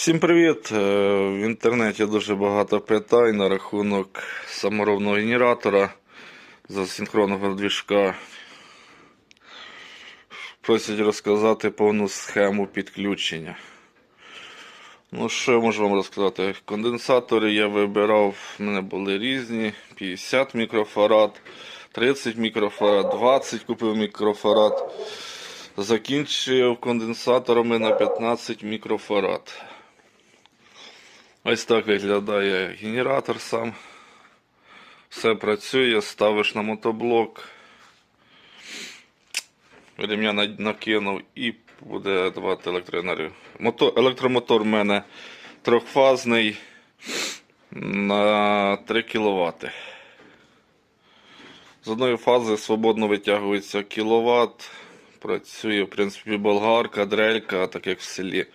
Всім привіт! Е, В інтернеті дуже багато питань на рахунок саморобного генератора за синхронного двіжка. Просять розказати повну схему підключення. Ну, що я можу вам розказати? Конденсатори я вибирав, в мене були різні: 50 мікрофарад, 30 мікрофарад, 20 купив мікрофарад. Закінчив конденсаторами на 15 мікрофарад. Ось так виглядає генератор сам. Все працює, ставиш на мотоблок. На- накинув і буде давати електроенергію. Мото- електромотор в мене трьохфазний на 3 кВт. З одної фази свободно витягується кіловат. Працює, в принципі, болгарка, дрелька, так як в селі.